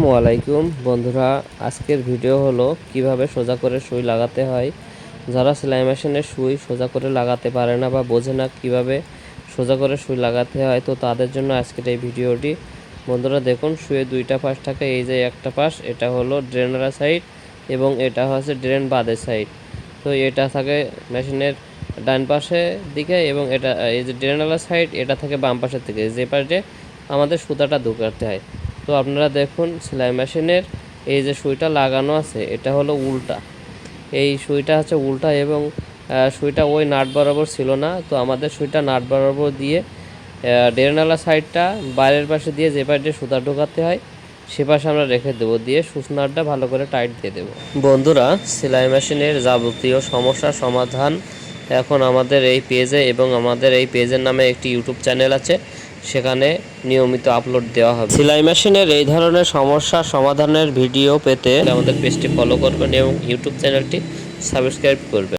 আসসালামু আলাইকুম। বন্ধুরা, আজকের ভিডিও হলো কীভাবে সোজা করে সুই লাগাতে হয়। যারা সেলাই মেশিনে সুই সোজা করে লাগাতে পারে না বা বোঝে না কীভাবে সোজা করে সুই লাগাতে হয়, তো তাদের জন্য আজকের এই ভিডিওটি। বন্ধুরা, দেখুন সুয়ে দুইটা পাশ থাকে, এই যে একটা পাশ, এটা হলো ড্রেনারা সাইড এবং এটা হচ্ছে ড্রেন বাদের সাইড। তো এটা থাকে মেশিনের ডান পাশে দিকে এবং এটা, এই যে ড্রেনালা সাইড, এটা থাকে বাম পাশের দিকে। যে পাশে আমাদের সুতাটা ঢুকাতে হয়। তো আপনারা দেখুন সেলাই মেশিনের এই যে সুইটা লাগানো আছে, এটা হলো উল্টা। এই সুইটা হচ্ছে উল্টা এবং সুইটা ওই নাট বরাবর ছিল না, তো আমাদের সুইটা নাট বরাবর দিয়ে ডেরনালা সাইডটা বাইরের পাশে দিয়ে যে পাশে সুতা ঢোকাতে হয়, সে পাশে আমরা রেখে দেবো, দিয়ে সুসনারটা ভালো করে টাইট দিয়ে দেবো। বন্ধুরা, সেলাই মেশিনের যাবতীয় সমস্যার সমাধান এখন আমাদের এই পেজে এবং আমাদের এই পেজের নামে একটি ইউটিউব চ্যানেল আছে। সেখানে নিয়মিত আপলোড দেওয়া হবে। সেলাই মেশিনের এই ধরনের সমস্যা সমাধানের ভিডিও পেতে আমাদের পেজটি ফলো করবেন এবং ইউটিউব চ্যানেলটি সাবস্ক্রাইব করবেন।